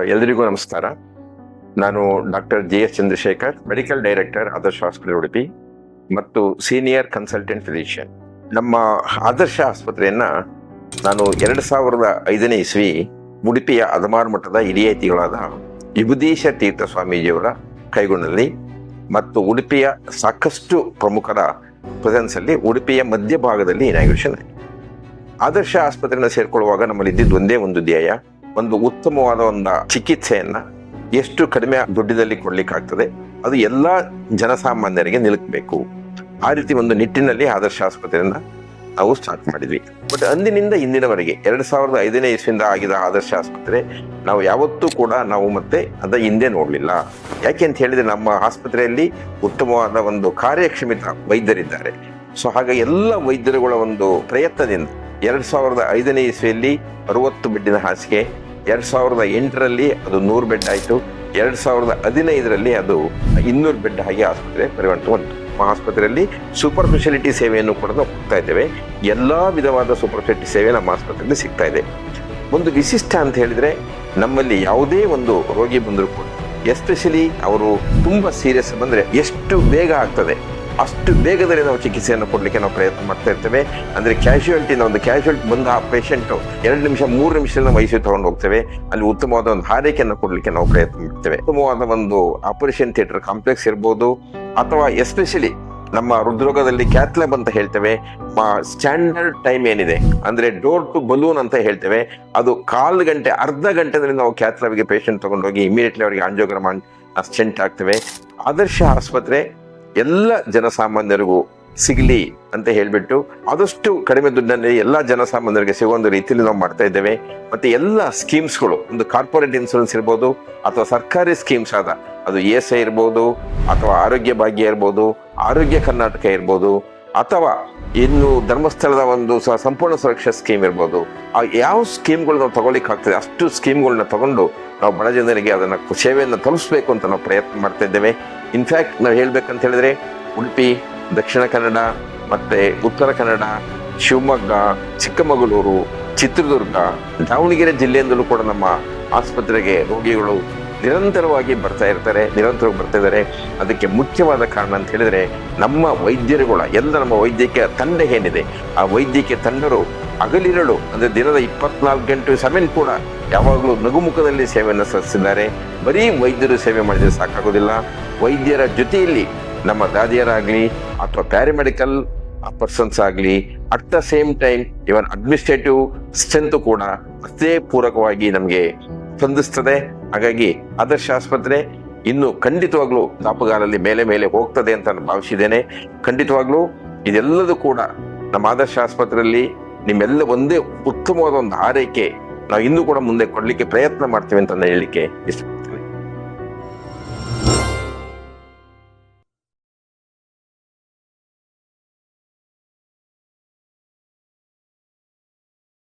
ಎಲ್ರಿಗೂ ನಮಸ್ಕಾರ. ನಾನು doctor G S Chandrashekar, medical director, Adarsha ಆಸ್ಪತ್ರೆ ಉಡುಪಿ, ಮತ್ತು ಸೀನಿಯರ್ ಕನ್ಸಲ್ಟೆಂಟ್ ಫಿಸಿಷಿಯನ್. ನಮ್ಮ ಆದರ್ಶ ಆಸ್ಪತ್ರೆಯನ್ನ ನಾನು ಎರಡು ಸಾವಿರದ ಐದನೇ ಇಸ್ವಿ ಉಡುಪಿಯ ಅದಮಾರು ಮಠದ ಹಿರಿಯತಿಗಳಾದ ವಿಭುದೀಶ ತೀರ್ಥ ಸ್ವಾಮೀಜಿಯವರ ಕೈಗೊಂಡಲ್ಲಿ ಮತ್ತು ಉಡುಪಿಯ ಸಾಕಷ್ಟು ಪ್ರಮುಖರ ಪ್ರೆಸೆನ್ಸ್ ಅಲ್ಲಿ ಉಡುಪಿಯ ಮಧ್ಯಭಾಗದಲ್ಲಿ ಇನಾಗ್ರೇಷನ್ ಆದರ್ಶ ಆಸ್ಪತ್ರೆನ ಸೇರ್ಕೊಳ್ಳುವಾಗ ನಮ್ಮಲ್ಲಿ ಇದ್ದಿದ್ದು ಒಂದೇ ಒಂದು ಧ್ಯೇಯ. ಒಂದು ಉತ್ತಮವಾದ ಒಂದು ಚಿಕಿತ್ಸೆಯನ್ನ ಎಷ್ಟು ಕಡಿಮೆ ದುಡ್ಡಿನಲ್ಲಿ ಕೊಡ್ಲಿಕ್ಕಾಗ್ತದೆ, ಅದು ಎಲ್ಲ ಜನಸಾಮಾನ್ಯರಿಗೆ ನಿಲುಕಬೇಕು. ಆ ರೀತಿ ಒಂದು ನಿಟ್ಟಿನಲ್ಲಿ ಆದರ್ಶ ಆಸ್ಪತ್ರೆಯನ್ನು ನಾವು ಸ್ಟಾರ್ಟ್ ಮಾಡಿದ್ವಿ. ಬಟ್ ಅಂದಿನಿಂದ ಇಂದಿನವರೆಗೆ, ಎರಡು ಸಾವಿರದ ಐದನೇ ಇಸ್ವಿಯಿಂದ ಆಗಿದ ಆದರ್ಶ ಆಸ್ಪತ್ರೆ ನಾವು ಯಾವತ್ತೂ ಕೂಡ ನಾವು ಮತ್ತೆ ಅದ ಹಿಂದೆ ನೋಡಲಿಲ್ಲ. ಯಾಕೆ ಅಂತ ಹೇಳಿದ್ರೆ, ನಮ್ಮ ಆಸ್ಪತ್ರೆಯಲ್ಲಿ ಉತ್ತಮವಾದ ಒಂದು ಕಾರ್ಯಕ್ಷಮಿತ ವೈದ್ಯರಿದ್ದಾರೆ. ಸೊ ಹಾಗೆ ಎಲ್ಲ ವೈದ್ಯರುಗಳ ಒಂದು ಪ್ರಯತ್ನದಿಂದ ಎರಡ್ ಸಾವಿರದ ಐದನೇ ಇಸ್ವಿಯಲ್ಲಿ ಅರವತ್ತು ಬೆಡ್ಡಿನ ಹಾಸಿಗೆ, ಎರಡು ಸಾವಿರದ ಎಂಟರಲ್ಲಿ ಅದು ನೂರು ಬೆಡ್ ಆಯಿತು, ಎರಡು ಸಾವಿರದ ಹದಿನೈದರಲ್ಲಿ ಅದು ಇನ್ನೂರು ಬೆಡ್ ಹಾಗೆ ಆಸ್ಪತ್ರೆ ಪರಿವರ್ತನೆ ಹೊಂದಿತು ನಮ್ಮ ಆಸ್ಪತ್ರೆಯಲ್ಲಿ ಸೂಪರ್ ಸ್ಪೆಷಾಲಿಟಿ ಸೇವೆಯನ್ನು ಕೂಡ ನಾವು ಕೊಡ್ತಾ ಇದ್ದೇವೆ. ಎಲ್ಲ ವಿಧವಾದ ಸೂಪರ್ ಸ್ಪೆಷಾಲಿಟಿ ಸೇವೆ ನಮ್ಮ ಆಸ್ಪತ್ರೆಯಲ್ಲಿ ಸಿಗ್ತಾ ಇದೆ. ಒಂದು ವಿಶಿಷ್ಟ ಅಂತ ಹೇಳಿದ್ರೆ, ನಮ್ಮಲ್ಲಿ ಯಾವುದೇ ಒಂದು ರೋಗಿ ಬಂದರೂ ಕೂಡ ಎಸ್ಪೆಷಲಿ ಅವರು ತುಂಬ ಸೀರಿಯಸ್ ಬಂದರೆ ಎಷ್ಟು ಬೇಗ ಆಗ್ತದೆ? ಅಷ್ಟು ಬೇಗದಲ್ಲಿ ನಾವು ಚಿಕಿತ್ಸೆಯನ್ನು ಕೊಡಲಿಕ್ಕೆ ನಾವು ಪ್ರಯತ್ನ ಮಾಡ್ತಾ ಇರ್ತೇವೆ. ಅಂದರೆ ಕ್ಯಾಶುಯಾಲಿಟಿನ ಒಂದು ಕ್ಯಾಶುಯಾಲಿಟಿ ಬಂದ ಆ ಪೇಷಂಟು ಎರಡು ನಿಮಿಷ, ಮೂರು ನಿಮಿಷದಲ್ಲಿ ನಾವು ಐಸಿಯು ತೊಗೊಂಡು ಹೋಗ್ತೇವೆ. ಅಲ್ಲಿ ಉತ್ತಮವಾದ ಒಂದು ಹಾರೈಕೆಯನ್ನು ಕೊಡಲಿಕ್ಕೆ ನಾವು ಪ್ರಯತ್ನ ಮಾಡ್ತೇವೆ. ಉತ್ತಮವಾದ ಒಂದು ಆಪರೇಷನ್ ಥಿಯೇಟರ್ ಕಾಂಪ್ಲೆಕ್ಸ್ ಇರ್ಬೋದು, ಅಥವಾ ಎಸ್ಪೆಷಲಿ ನಮ್ಮ ಹೃದ್ರೋಗದಲ್ಲಿ ಕ್ಯಾಥ್ಲೆಬ್ ಅಂತ ಹೇಳ್ತೇವೆ. ಸ್ಟ್ಯಾಂಡರ್ಡ್ ಟೈಮ್ ಏನಿದೆ? ಅಂದ್ರೆ ಡೋರ್ ಟು ಬಲೂನ್ ಅಂತ ಹೇಳ್ತೇವೆ. ಅದು ಕಾಲು ಗಂಟೆ, ಅರ್ಧ ಗಂಟೆದಲ್ಲಿ ನಾವು ಕ್ಯಾಥ್ಲೆಬ್ಗೆ ಪೇಷಂಟ್ ತೊಗೊಂಡೋಗಿ ಇಮಿಡಿಯೇಟ್ಲಿ ಅವರಿಗೆ ಆಂಜೋಗ್ರಾಮ್ ಸ್ಟೆಂಟ್ ಆಗ್ತೇವೆ. ಆದರ್ಶ ಆಸ್ಪತ್ರೆ ಎಲ್ಲ ಜನಸಾಮಾನ್ಯರಿಗೂ ಸಿಗಲಿ ಅಂತ ಹೇಳಿಬಿಟ್ಟು ಆದಷ್ಟು ಕಡಿಮೆ ದುಡ್ಡಲ್ಲಿ ಎಲ್ಲ ಜನಸಾಮಾನ್ಯರಿಗೆ ಸಿಗುವ ರೀತಿಯಲ್ಲಿ ನಾವು ಮಾಡ್ತಾ ಇದ್ದೇವೆ. ಮತ್ತೆ ಎಲ್ಲ ಸ್ಕೀಮ್ಸ್ಗಳು, ಒಂದು ಕಾರ್ಪೊರೇಟ್ ಇನ್ಶೂರೆನ್ಸ್ ಇರ್ಬೋದು, ಅಥವಾ ಸರ್ಕಾರಿ ಸ್ಕೀಮ್ಸ್ ಆದ, ಅದು ಇ ಎಸ್ ಐ ಇರ್ಬೋದು, ಅಥವಾ ಆರೋಗ್ಯ ಭಾಗ್ಯ ಇರ್ಬೋದು, ಆರೋಗ್ಯ ಕರ್ನಾಟಕ ಇರ್ಬೋದು, ಅಥವಾ ಇನ್ನು ಧರ್ಮಸ್ಥಳದ ಒಂದು ಸಂಪೂರ್ಣ ಸುರಕ್ಷಾ ಸ್ಕೀಮ್ ಇರ್ಬೋದು. ಆ ಯಾವ ಸ್ಕೀಮ್ಗಳು ನಾವು ತಗೊಳ್ಳಿಕ್ಕೆ ಆಗ್ತದೆ, ಅಷ್ಟು ಸ್ಕೀಮ್ಗಳನ್ನ ತಗೊಂಡು ನಾವು ಬಡ ಜನರಿಗೆ ಅದನ್ನ ಸೇವೆಯನ್ನು ತಲುಪಿಸ್ಬೇಕು ಅಂತ ನಾವು ಪ್ರಯತ್ನ ಮಾಡ್ತಾ ಇದ್ದೇವೆ. ಇನ್ಫ್ಯಾಕ್ಟ್ ನಾವು ಹೇಳ್ಬೇಕಂತ ಹೇಳಿದ್ರೆ, ಉಡುಪಿ, ದಕ್ಷಿಣ ಕನ್ನಡ, ಮತ್ತೆ ಉತ್ತರ ಕನ್ನಡ, ಶಿವಮೊಗ್ಗ, ಚಿಕ್ಕಮಗಳೂರು, ಚಿತ್ರದುರ್ಗ, ದಾವಣಗೆರೆ ಜಿಲ್ಲೆಯಿಂದಲೂ ಕೂಡ ನಮ್ಮ ಆಸ್ಪತ್ರೆಗೆ ರೋಗಿಗಳು ನಿರಂತರವಾಗಿ ಬರ್ತಾ ಇರ್ತಾರೆ, ನಿರಂತರವಾಗಿ ಬರ್ತಾ ಇದ್ದಾರೆ. ಅದಕ್ಕೆ ಮುಖ್ಯವಾದ ಕಾರಣ ಅಂತ ಹೇಳಿದರೆ, ನಮ್ಮ ವೈದ್ಯರುಗಳ, ಎಲ್ಲ ನಮ್ಮ ವೈದ್ಯಕೀಯ ತಂಡ ಏನಿದೆ, ಆ ವೈದ್ಯಕೀಯ ತಂಡರು ಹಗಲಿರಳು, ಅಂದರೆ ದಿನದ ಇಪ್ಪತ್ನಾಲ್ಕು ಗಂಟೆ ಸಮಯ ಕೂಡ ಯಾವಾಗಲೂ ನಗುಮುಖದಲ್ಲಿ ಸೇವೆಯನ್ನು ಸಲ್ಲಿಸಿದ್ದಾರೆ. ಬರೀ ವೈದ್ಯರು ಸೇವೆ ಮಾಡಿದರೆ ಸಾಕಾಗೋದಿಲ್ಲ. ವೈದ್ಯರ ಜೊತೆಯಲ್ಲಿ ನಮ್ಮ ದಾದಿಯರಾಗಲಿ, ಅಥವಾ ಪ್ಯಾರಾಮೆಡಿಕಲ್ ಪರ್ಸನ್ಸ್ ಆಗಲಿ, at the same time even administrative strength ಕೂಡ ಅಷ್ಟೇ ಪೂರಕವಾಗಿ ನಮಗೆ ಸ್ಪಂದಿಸ್ತದೆ ಹಾಗಾಗಿ ಆದರ್ಶ ಆಸ್ಪತ್ರೆ ಇನ್ನು ಖಂಡಿತವಾಗ್ಲೂ ದಾಪುಗಾಲಲ್ಲಿ ಮೇಲೆ ಮೇಲೆ ಹೋಗ್ತದೆ ಅಂತ ನಾನು ಭಾವಿಸಿದ್ದೇನೆ. ಖಂಡಿತವಾಗ್ಲೂ ಇದೆಲ್ಲದೂ ಕೂಡ ನಮ್ಮ ಆದರ್ಶ ಆಸ್ಪತ್ರೆಯಲ್ಲಿ ನಿಮ್ಮೆಲ್ಲ ಒಂದೇ ಉತ್ತಮವಾದ ಒಂದು ಆರೈಕೆ ನಾವು ಇನ್ನೂ ಕೂಡ ಮುಂದೆ ಕೊಡಲಿಕ್ಕೆ ಪ್ರಯತ್ನ ಮಾಡ್ತೇವೆ ಅಂತ ಹೇಳಲಿಕ್ಕೆ ಇಷ್ಟ.